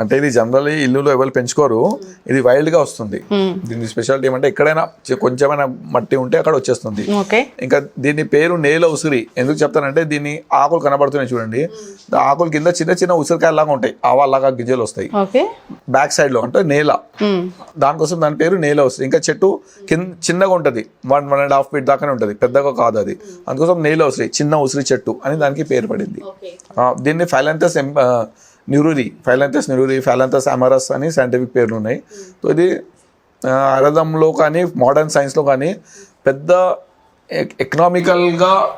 అంటే ఇది జనరల్లీ ఇల్లులో ఎవరు పెంచుకోరు. ఇది వైల్డ్గా వస్తుంది. దీని స్పెషాలిటీ ఏమంటే ఎక్కడైనా కొంచెమైనా మట్టి ఉంటే అక్కడ వచ్చేస్తుంది. ఇంకా దీని పేరు నేల ఉసిరి. ఎందుకు చెప్తానంటే దీని ఆకులు కనబడుతున్నాయి చూడండి. ఆ ఆకుల కింద చిన్న చిన్న ఉసిరికాయలాగా ఉంటాయి. ఆవాలాగా గింజలు వస్తాయి. బ్యాక్ సైడ్లో అంటే నేల. దానికోసం దాని పేరు నేల వస్తుంది ఇంకా చెట్టు కింద చిన్నగా ఉంటుంది. One one and half feet దాకానే ఉంటుంది. పెద్దగా కాదు అది. అందుకోసం నేల ఉసిరి చిన్న ఉసిరి చెట్టు అని దానికి పేరు పడింది. దీన్ని ఫైలాంథస్ న్యూరూరి ఫైలాంథస్ న్యూరూరి ఫైలాంథస్ అమరస్ అని సైంటిఫిక్ పేర్లు ఉన్నాయి సో ఇది ఆయుర్వేదంలో కానీ మోడర్న్ సైన్స్లో కానీ పెద్ద ఎకనామికల్గా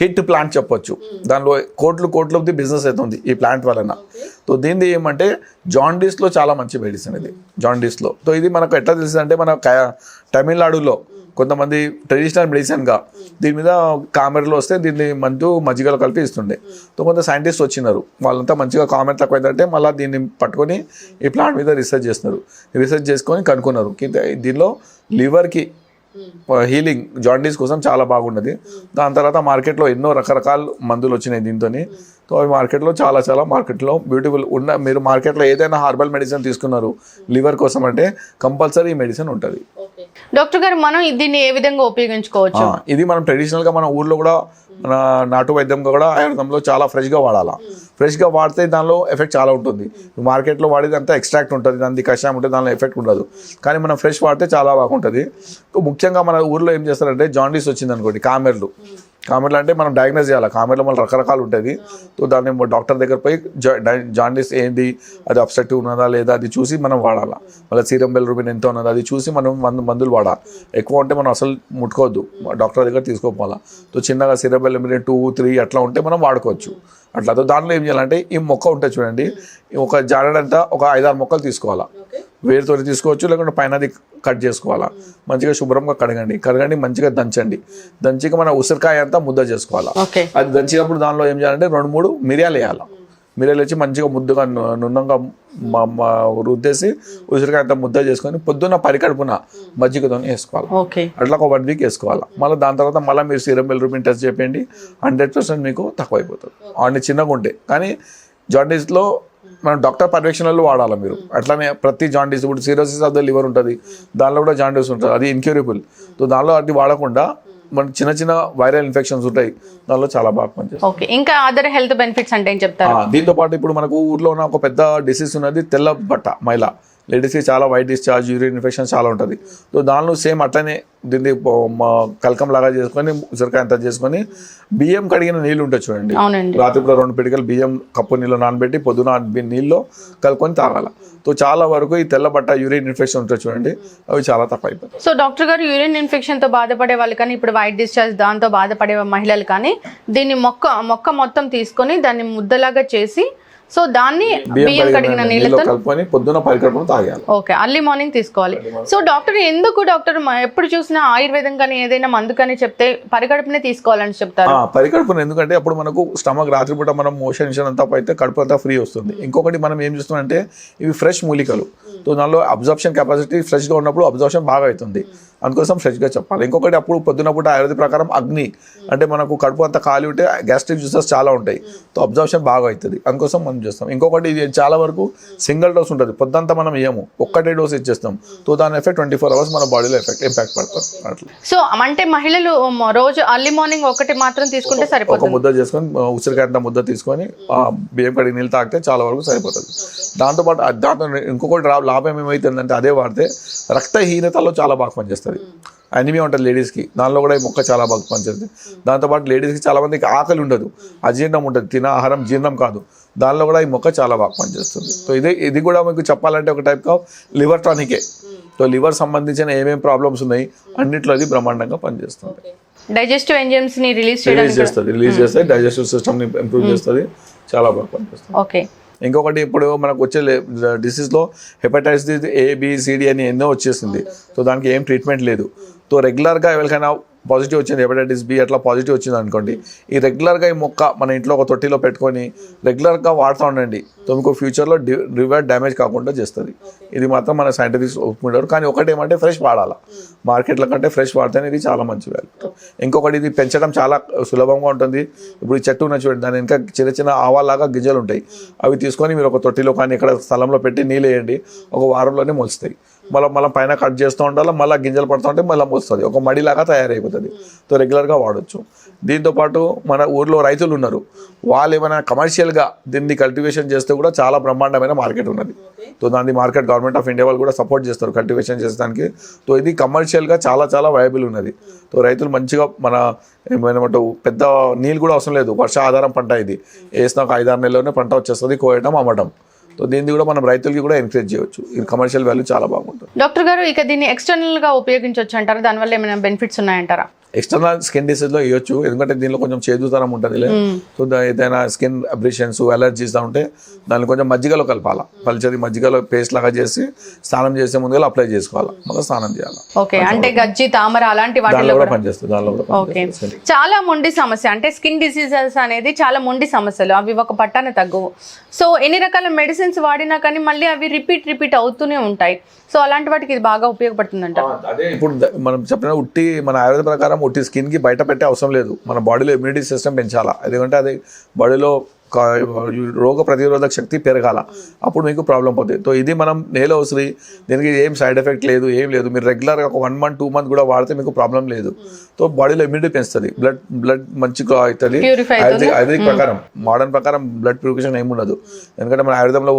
హిట్ ప్లాంట్ చెప్పొచ్చు. దానిలో కోట్లు కోట్ల బిజినెస్ అవుతుంది ఈ ప్లాంట్ వలన. సో దీనిది ఏమంటే జాండీస్లో చాలా మంచి మెడిసిన్ ఇది. జాండీస్లో సో ఇది మనకు ఎట్లా తెలిసింది అంటే మన క- తమిళనాడులో కొంతమంది ట్రెడిషనల్ మెడిసిన్గా దీని మీద కామెరలో వస్తే దీన్ని మందు మజ్జిగలో కలిపి ఇస్తుండే. కొంత సైంటిస్ట్ వచ్చినారు. వాళ్ళంతా మంచిగా కామెర్ తక్కువ ఏంటంటే మళ్ళీ దీన్ని పట్టుకొని ఈ ప్లాంట్ మీద రీసెర్చ్ చేస్తున్నారు. రీసెర్చ్ చేసుకొని కనుక్కున్నారు. దీనిలో లివర్కి హీలింగ్ జాండీస్ కోసం చాలా బాగున్నది దాని తర్వాత మార్కెట్లో ఎన్నో రకరకాల మందులు వచ్చినాయి దీంతో సో అవి మార్కెట్లో చాలా చాలా మార్కెట్లో బ్యూటిఫుల్ ఉన్న మీరు మార్కెట్లో ఏదైనా హార్బల్ మెడిసిన్ తీసుకున్నారు లివర్ కోసం అంటే కంపల్సరీ ఈ మెడిసిన్ ఉంటుంది. డాక్టర్ గారు మనం దీన్ని ఏ విధంగా ఉపయోగించుకోవచ్చు? ఇది మనం ట్రెడిషనల్గా మన ఊర్లో కూడా మన నాటు వైద్యంగా కూడా ఆయుర్వేదంలో చాలా ఫ్రెష్గా వాడాలా. ఫ్రెష్గా వాడితే దానిలో ఎఫెక్ట్ చాలా ఉంటుంది. మార్కెట్లో వాడేది అంతా ఎక్స్ట్రాక్ట్ ఉంటుంది దాని కషాయం ఉంటుంది దానిలో ఎఫెక్ట్ ఉండదు. కానీ మనం ఫ్రెష్ వాడితే చాలా బాగుంటుంది. ముఖ్యంగా మన ఊర్లో ఏం చేస్తారంటే జాండీస్ వచ్చింది అనుకోండి కామెర్లు. కామెర్లు అంటే మనం డయాగ్నోస్ చేయాలి? కామెర్లో మన రకరకాలు ఉంటుంది సో దాన్ని డాక్టర్ దగ్గర పోయి జాండీస్ ఏంది? అది అబ్స్ట్రక్టివ్ ఉన్నదా లేదా? అది చూసి మనం వాడాలా. మళ్ళీ సీరం బెల్రూబిన్ ఎంత ఉన్నది? అది చూసి మనం మందు మందులు వాడాలి. ఎక్కువ ఉంటే మనం అసలు ముట్టుకోవద్దు. డాక్టర్ దగ్గర తీసుకోపోవాలా. సో చిన్నగా సీరం బెల్రూబిన్ టూ త్రీ అట్లా ఉంటే మనం వాడుకోవచ్చు. అట్లా. దాంట్లో ఏం చేయాలంటే ఈ మొక్క ఉంటుంది చూడండి. ఒక జాడడంతా ఒక ఐదారు మొక్కలు తీసుకోవాలా. వేరుతో తీసుకోవచ్చు లేకుంటే పైన కట్ చేసుకోవాలా. మంచిగా శుభ్రంగా కడగండి. కడగండి మంచిగా దంచండి. దంచిగా మన ఉసిరికాయ అంతా ముద్ద చేసుకోవాలా. ఓకే. అది దంచినప్పుడు దానిలో ఏం చేయాలంటే రెండు మూడు మిరియాలు వేయాలి. మిరియాలు వచ్చి మంచిగా ముద్దగా నున్నంగా రుద్దేసి ఉసిరికాయ అంతా ముద్ద చేసుకొని పొద్దున్న పరికడుపున మజ్జిగతో వేసుకోవాలి. ఓకే. అట్లా ఒక వన్ వీక్ వేసుకోవాలి. మళ్ళీ దాని తర్వాత మళ్ళీ మీరు సీరం రూపీని టెస్ట్ చేయండి. హండ్రెడ్ పర్సెంట్ మీకు తక్కువ అయిపోతుంది చిన్నగా ఉంటాయి కానీ జాండీస్లో మనం డాక్టర్ పర్యవేక్షణలో వాడాలి మీరు. అట్లానే ప్రతి జాండీస్ ఇప్పుడు సిరోసిస్ ఆఫ్ ద లివర్ ఉంటుంది. దానిలో కూడా జాండీస్ ఉంటుంది. అది ఇన్క్యూరబుల్ సో దానిలో అది వాడకుండా మన చిన్న చిన్న వైరల్ ఇన్ఫెక్షన్స్ ఉంటాయి. దానిలో చాలా బాగా పనిచేస్తుంది. ఓకే. ఇంకా అదర్ హెల్త్ బెనిఫిట్స్ అంటే ఏం చెప్తారు? దీంతో పాటు ఇప్పుడు మనకు ఊర్లో ఉన్న ఒక పెద్ద డిసీజ్ ఉన్నది తెల్ల బట్ట మైల. లేడీస్కి చాలా వైట్ డిశ్చార్జ్ యూరిన్ ఇన్ఫెక్షన్ చాలా ఉంటుంది. సో దానిలో సేమ్ అట్లనే దీన్ని కలకం లాగా చేసుకొని ఉసిరికాయ అంతా చేసుకొని బియ్యం కడిగిన నీళ్ళు ఉంటాయి చూడండి. అవునండి. రాత్రిపూట రెండు పిడికలు బియ్యం కప్పు నీళ్ళు నానబెట్టి పొద్దున నీళ్ళలో కలుపుకొని తాగాల. సో చాలా వరకు ఈ తెల్ల బట్ట యూరిన్ ఇన్ఫెక్షన్ ఉంటుంది చూడండి అవి చాలా తక్కువ సో డాక్టర్ గారు యూరిన్ ఇన్ఫెక్షన్తో బాధపడే వాళ్ళు కానీ ఇప్పుడు వైట్ డిశ్చార్జ్ దాంతో బాధపడే మహిళలు కానీ దీన్ని మొక్క మొక్క మొత్తం తీసుకొని దాన్ని ముద్దలాగా చేసి సో దాన్ని బియ్యం కడిగిన నీళ్ళు నీళ్ళతో కలుపుకొని పొద్దున పరికల్పన తాగాలి ఓకే అర్లీ మార్నింగ్ తీసుకోవాలి. సో డాక్టర్ ఎందుకు డాక్టర్ ఎప్పుడు చూసినా ఆయుర్వేదం కానీ ఏదైనా మందు కానీ చెప్తే పరిగడుపునే తీసుకోవాలని చెప్తారు? ఆ, పరికడుపున ఎందుకంటే అప్పుడు మనకు స్టమక్ రాత్రిపూట మనం మోషన్ అంతా అయితే కడుపు అంతా ఫ్రీ వస్తుంది. ఇంకొకటి మనం ఏం చేస్తున్నామంటే ఇవి ఫ్రెష్ మూలికలు. సో దానిలో అబ్జర్ప్షన్ కెపాసిటీ ఫ్రెష్గా ఉన్నప్పుడు అబ్జర్ప్షన్ బాగా అవుతుంది. అందుకోసం ఫ్రెష్గా చెప్పాలి. ఇంకొకటి అప్పుడు పొద్దున పూట ఆయుర్వేద ప్రకారం అగ్ని అంటే మనకు కడుపు అంతా ఖాళీ ఉంటే గ్యాస్ట్రిక్ జ్యూసెస్ చాలా ఉంటాయి. సో అబ్జర్ప్షన్ బాగా అవుతుంది. అందుకోసం మనం చేస్తాం. ఇంకొకటి ఇది చాలా వరకు సింగిల్ డోస్ ఉంటుంది. పొద్దంతా మనం ఇయ్యము. ఒక్కటే డోస్ ఇచ్చేస్తాం. సో దాని ఎఫెక్ట్ ట్వంటీ ఫోర్ అవర్స్ మన బాడీలో ఎఫెక్ట్ ఇంపాక్ట్ పడుతుంది అట్లా. సో అంటే మహిళలు రోజు అర్లీ మార్నింగ్ ఒకటి మాత్రం తీసుకుంటే ఒక సరిపోతుంది. ముద్ద చేసుకొని ఉసిరికాయ ముద్ద తీసుకొని బియ్యం కడిగి నీళ్ళు తాగితే చాలా వరకు సరిపోతుంది. దాంతోపాటు దాంతో ఇంకొకటి రా- లాభం ఏమైతుందంటే అదే వాడితే రక్తహీనతలో చాలా బాగా పనిచేస్తుంది. అనిమియా ఉంటుంది లేడీస్కి దానిలో కూడా ఈ మొక్క చాలా బాగా పనిచేస్తుంది. దాంతోపాటు లేడీస్కి చాలా మందికి ఆకలి ఉండదు. అజీర్ణం ఉంటుంది తిన ఆహారం జీర్ణం కాదు. దానిలో కూడా ఈ మొక్క చాలా బాగా పనిచేస్తుంది. సో ఇది ఇది కూడా మీకు చెప్పాలంటే ఒక టైప్ ఆఫ్ లివర్ టానికే. సో లివర్ సంబంధించిన ఏమేమి ప్రాబ్లమ్స్ ఉన్నాయి అన్నిట్లో అది బ్రహ్మాండంగా పనిచేస్తుంది. డైజెస్టివ్ ఎంజైమ్స్ని రిలీజ్ రిలీజ్ చేస్తుంది రిలీజ్ చేస్తే డైజెస్టివ్ సిస్టమ్ని ఇంప్రూవ్ చేస్తుంది చాలా బాగా పనిచేస్తుంది. ఓకే ఇంకొకటి ఇప్పుడు మనకు వచ్చే డిసీజ్లో hepatitis A B C D అని ఎన్నో వచ్చేసింది సో దానికి ఏం ట్రీట్మెంట్ లేదు. సో రెగ్యులర్గా ఎవరికైనా పాజిటివ్ వచ్చింది హెపటైటిస్ బి అట్లా పాజిటివ్ వచ్చింది అనుకోండి ఈ రెగ్యులర్గా ఈ మొక్క మన ఇంట్లో ఒక తొట్టిలో పెట్టుకొని రెగ్యులర్గా వాడుతూ ఉండండి. మీకు ఫ్యూచర్లో డి రివర్ డ్యామేజ్ కాకుండా చేస్తుంది. ఇది మాత్రం మన సైంటిఫిక్స్ ఒప్పుకుంటారు. కానీ ఒకటి ఏమంటే ఫ్రెష్ వాడాలా. మార్కెట్ల కంటే ఫ్రెష్ వాడితేనే ఇది చాలా మంచి వాల్యూ ఇంకొకటి ఇది పెంచడం చాలా సులభంగా ఉంటుంది. ఇప్పుడు ఈ చెట్టు ఉన్న చూడండి దాని ఇంకా చిన్న చిన్న ఆవాలాగా గింజలు ఉంటాయి. అవి తీసుకొని మీరు ఒక తొట్టిలో కానీ ఇక్కడ స్థలంలో పెట్టి నీళ్ళు వేయండి. ఒక వారంలోనే మొలుస్తాయి. మళ్ళీ మళ్ళీ పైన కట్ చేస్తూ ఉండాలి మళ్ళీ గింజలు పడుతూ ఉంటే మళ్ళీ మొలుస్తుంది ఒక మడిలాగా తయారైపోతుంది. సో రెగ్యులర్గా వాడచ్చు. దీంతోపాటు మన ఊర్లో రైతులు ఉన్నారు. వాళ్ళు ఏమైనా కమర్షియల్గా దీన్ని కల్టివేషన్ చేస్తే కూడా చాలా బ్రహ్మాండమైన మార్కెట్ ఉన్నది. సో దాన్ని మార్కెట్ గవర్నమెంట్ ఆఫ్ ఇండియా వాళ్ళు కూడా సపోర్ట్ చేస్తారు కల్టివేషన్ చేసేదానికి. సో ఇది కమర్షియల్గా చాలా చాలా వైబుల్ ఉన్నది. సో రైతులు మంచిగా మన ఏమైనామంటావు పెద్ద నీళ్ళు కూడా అవసరం లేదు. వర్ష ఆధారం పంట ఇది. వేసిన ఒక ఐదారు నెలలోనే పంట వచ్చేస్తుంది కోయటం అమ్మటం. సో దీన్ని కూడా మనం రైతులకి కూడా ఎంకరేజ్ చేయొచ్చు ఇది కమర్షియల్ వాల్యూ చాలా బాగుంటుంది. డాక్టర్ గారు ఇక దీన్ని ఎక్స్టర్నల్గా ఉపయోగించవచ్చు అంటారా? దానివల్ల ఏమైనా బెనిఫిట్స్ ఉన్నాయంటారా? ఎక్స్టర్నల్ స్కిన్ డిసీజ్లో ఇవ్వచ్చు ఎందుకంటే దీనిలో కొంచెం చేదుతనం ఉంటుంది సో ఏదైనా స్కిన్ అబ్రిషన్స్ అలర్జీస్ ఉంటే దాన్ని కొంచెం మజ్జిగలో కలపాలి. పలిచది మజ్జిగలో పేస్ట్ లాగా చేసి స్నానం చేసే ముందుగా అప్లై చేసుకోవాలి. మళ్ళీ స్నానం చేయాలి. ఓకే. అంటే గజ్జి తామర అలాంటి వాటిలో కూడా పనిచేస్తుంది. దానిలో కూడా ఓకే. చాలా మొండి సమస్య. అంటే స్కిన్ డిసీజెస్ అనేది చాలా మొండి సమస్యలు. అవి ఒక పట్టాన తగ్గవు. సో ఎన్ని రకాల మెడిసిన్స్ వాడినా కానీ మళ్ళీ అవి రిపీట్ రిపీట్ అవుతూనే ఉంటాయి. సో అలాంటి వాటికి ఇది బాగా ఉపయోగపడుతుందంట. అదే ఇప్పుడు ద- మనం చెప్పిన ఉట్టి మన ఆయుర్వేద ప్రకారం ఉట్టి స్కిన్కి బయట పెట్టే అవసరం లేదు. మన బాడీలో ఇమ్యూనిటీ సిస్టమ్ పెంచాలా? ఎందుకంటే అది బాడీలో రోగ ప్రతిరోధక శక్తి పెరగాల. అప్పుడు మీకు ప్రాబ్లం పోతుంది సో ఇది మనం నేల ఉసిరి దీనికి ఏం సైడ్ ఎఫెక్ట్ లేదు ఏం లేదు. మీరు రెగ్యులర్గా ఒక వన్ మంత్ టూ మంత్ కూడా వాడితే మీకు ప్రాబ్లం లేదు. సో బాడీలో ఇమ్యూనిటీ పెంచుతుంది. బ్లడ్ బ్లడ్ మంచిగా అవుతుంది. ఆయుర్వేదిక్ ప్రకారం మోడర్న్ ప్రకారం బ్లడ్ ప్యూరిఫికేషన్ ఏమి ఉండదు. ఎందుకంటే మన ఆయుర్వేదంలో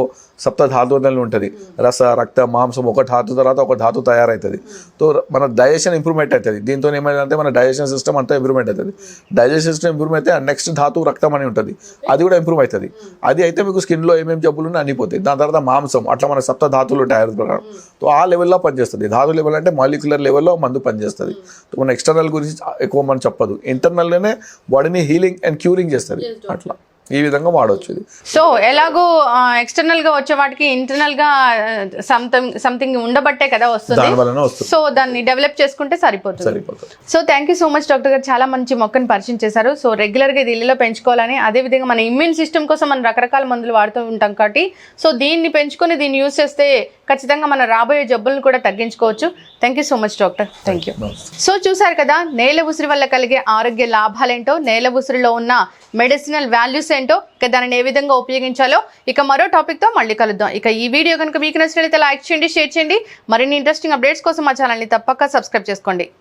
సప్త ధాతువులు ఉంటుంది. రస రక్త మాంసం ఒక ధాతు తర్వాత ఒక ధాతు తయారవుతుంది సో మన డైజెషన్ ఇంప్రూవ్మెంట్ అవుతుంది దీంతో ఏమైందంటే మన డైజెషన్ సిస్టమ్ అంతా ఇంప్రూవ్మెంట్ అవుతుంది డైజెషన్ సిస్టమ్ ఇంప్రూవ్ అయితే నెక్స్ట్ ధాతు రక్తం అని ఉంటుంది. అది కూడా ఇంప్రూవ్ అవుతుంది. అది అయితే మీకు స్కిన్లో ఏమేమి జబ్బులు ఉన్నాయి అనిపోతాయి దాని తర్వాత మాంసం అట్లా మన సప్త ధాతువులు ఉంటాయి ప్రకారం. సో ఆ లెవెల్లో పనిచేస్తుంది. ధాతు లెవెల్ అంటే మాలిక్యులర్ లెవెల్లో మందు పనిచేస్తుంది. సో మన ఎక్స్టర్నల్ గురించి ఎక్కువ మనం చెప్పదు. ఇంటర్నల్లోనే బాడీని హీలింగ్ అండ్ క్యూరింగ్ చేస్తుంది. అట్లా. ఈ విధంగా వాడవచ్చు ఇది. సో ఎలాగో ఎక్స్టర్నల్గా వచ్చే వాటికి ఇంటర్నల్గా సంథింగ్ సంథింగ్ ఉండబట్టే కదా వస్తుంది. సో దాన్ని డెవలప్ చేసుకుంటే సరిపోతుంది. సరిపోతుంది. So thank you so much doctor గారు చాలా మంచి మొక్కను పరిచయం చేశారు. సో రెగ్యులర్గా ఇది ఇల్లులో పెంచుకోవాలని అదే విధంగా మన ఇమ్యూన్ సిస్టమ్ కోసం మనం రకరకాల మందులు వాడుతూ ఉంటాం కాబట్టి సో దీన్ని పెంచుకొని దీన్ని యూస్ చేస్తే ఖచ్చితంగా మన రాబోయే జబ్బులను కూడా తగ్గించుకోవచ్చు. Thank you so much doctor thank you so చూసారు కదా నేల ఉసిరి వల్ల కలిగే ఆరోగ్య లాభాలేంటో? నేల ఉసిరిలో ఉన్న మెడిసినల్ వాల్యూస్ ఏంటో ఇక దానిని ఏ విధంగా ఉపయోగించాలో ఇక మరో టాపిక్తో మళ్ళీ కలుద్దాం. ఇక ఈ వీడియో కనుక మీకు నచ్చినట్లయితే లైక్ చేయండి షేర్ చేయండి. మరిన్ని ఇంట్రెస్టింగ్ అప్డేట్స్ కోసం మా ఛానల్ని తప్పక సబ్స్క్రైబ్ చేసుకోండి.